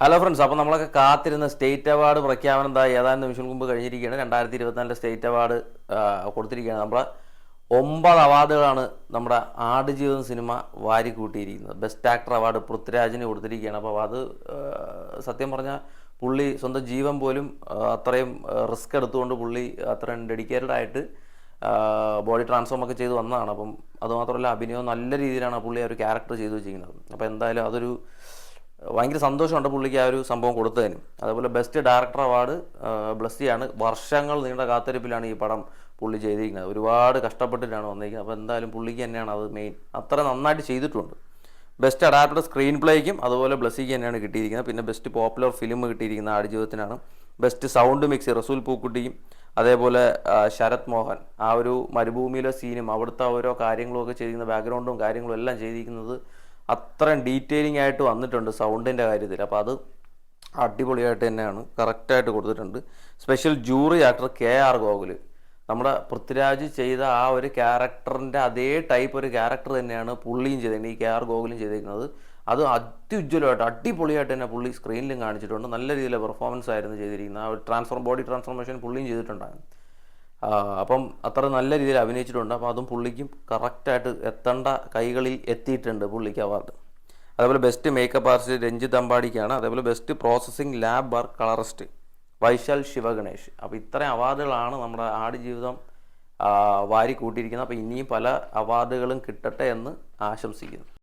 Hello friends അപ്പോൾ നമ്മളൊക്കെ കാത്തിരുന്ന സ്റ്റേറ്റ് അവാർഡ് പ്രഖ്യാപനം എന്താ ഏതാനും നിമിഷങ്ങൾക്ക് മുമ്പ് കഴിഞ്ഞിരിക്കുകയാണ്. രണ്ടായിരത്തി ഇരുപത്തിനാലിലെ സ്റ്റേറ്റ് അവാർഡ് കൊടുത്തിരിക്കുകയാണ്. നമ്മളെ ഒമ്പത് അവാർഡുകളാണ് നമ്മുടെ ആടുജീവിതം സിനിമ വാരി കൂട്ടിയിരിക്കുന്നത് ബെസ്റ്റ് ആക്ടർ അവാർഡ് പൃഥ്വിരാജിന് കൊടുത്തിരിക്കുകയാണ്. അപ്പോൾ അത് സത്യം പറഞ്ഞാൽ പുള്ളി സ്വന്തം ജീവൻ പോലും അത്രയും റിസ്ക് എടുത്തുകൊണ്ട് പുള്ളി അത്രയും ഡെഡിക്കേറ്റഡ് ആയിട്ട് ബോഡി ട്രാൻസ്ഫോം ഒക്കെ ചെയ്ത് വന്നതാണ്. അപ്പം അതുമാത്രമല്ല അഭിനയം നല്ല രീതിയിലാണ് പുള്ളി ആ ഒരു ക്യാരക്ടർ ചെയ്തു വെച്ചിരിക്കുന്നത്. അപ്പോൾ എന്തായാലും അതൊരു ഭയങ്കര സന്തോഷമുണ്ട് പുള്ളിക്ക് ആ ഒരു സംഭവം കൊടുത്തതിന്. അതേപോലെ ബെസ്റ്റ് ഡയറക്ടർ അവാർഡ് ബ്ലസ്സിയാണ്. വർഷങ്ങൾ നീണ്ട കാത്തിരിപ്പിലാണ് ഈ പടം പുള്ളി ചെയ്തിരിക്കുന്നത്. ഒരുപാട് കഷ്ടപ്പെട്ടിട്ടാണ് വന്നിരിക്കുന്നത്. അപ്പോൾ എന്തായാലും പുള്ളിക്ക് തന്നെയാണ് അത് മെയിൻ അത്ര നന്നായിട്ട് ചെയ്തിട്ടുണ്ട്. ബെസ്റ്റ് അഡാപ്റ്റഡ് സ്ക്രീൻ പ്ലേക്കും അതുപോലെ ബ്ലസ്സിക്ക് തന്നെയാണ് കിട്ടിയിരിക്കുന്നത്. പിന്നെ ബെസ്റ്റ് പോപ്പുലർ ഫിലിം കിട്ടിയിരിക്കുന്ന ആടുജീവിതത്തിനാണ്. ബെസ്റ്റ് സൗണ്ട് മിക്സ് റസൂൽ പൂക്കുട്ടിയും അതേപോലെ ശരത് മോഹൻ. ആ ഒരു മരുഭൂമിയിലെ സീനും അവിടുത്തെ ഓരോ കാര്യങ്ങളും ഒക്കെ ചെയ്തിരിക്കുന്ന ബാക്ക്ഗ്രൗണ്ടും കാര്യങ്ങളും എല്ലാം ചെയ്തിരിക്കുന്നത് അത്രയും ഡീറ്റെയിലിംഗ് ആയിട്ട് വന്നിട്ടുണ്ട് സൗണ്ടിന്റെ കാര്യത്തിൽ. അപ്പോൾ അത് അടിപൊളിയായിട്ട് തന്നെയാണ്. കറക്റ്റായിട്ട് കൊടുത്തിട്ടുണ്ട്. Special jury actor K R Gokul നമ്മുടെ പൃഥ്വിരാജ് ചെയ്ത ആ ഒരു ക്യാരക്ടറിന്റെ അതേ ടൈപ്പ് ഒരു ക്യാരക്ടർ തന്നെയാണ് പുള്ളിയും ചെയ്തിട്ടുണ്ട് ഈ കെ ആർ ഗോകുലും ചെയ്തിരിക്കുന്നത്. അത് അത്യുജ്വലമായിട്ട് അടിപൊളിയായിട്ട് തന്നെ പുള്ളി സ്ക്രീനിലും കാണിച്ചിട്ടുണ്ട്. നല്ല രീതിയിലെ പെർഫോമൻസ് ആയിരുന്നു ചെയ്തിരിക്കുന്നത്. ആ ഒരു ട്രാൻസ്ഫോർ ബോഡി ട്രാൻസ്ഫോർമേഷൻ പുള്ളിയും ചെയ്തിട്ടുണ്ടായിരുന്നു. അപ്പം അത്ര നല്ല രീതിയിൽ അഭിനയിച്ചിട്ടുണ്ട്. അപ്പോൾ അതും പുള്ളിക്കും കറക്റ്റായിട്ട് എത്തേണ്ട കൈകളിൽ എത്തിയിട്ടുണ്ട് പുള്ളിക്ക് അവാർഡ്. അതേപോലെ ബെസ്റ്റ് മേക്കപ്പ് ആർട്ടിസ്റ്റ് രഞ്ജിത്ത് അമ്പാടിക്കാണ്. അതേപോലെ best processing lab bar colourist Vaishal Sivaganesh. അപ്പോൾ ഇത്രയും അവാർഡുകളാണ് നമ്മുടെ ആടുജീവിതം ജീവിതം വാരി കൂട്ടിയിരിക്കുന്നത് അപ്പോൾ ഇനിയും പല അവാർഡുകളും കിട്ടട്ടെ എന്ന് ആശംസിക്കുന്നു.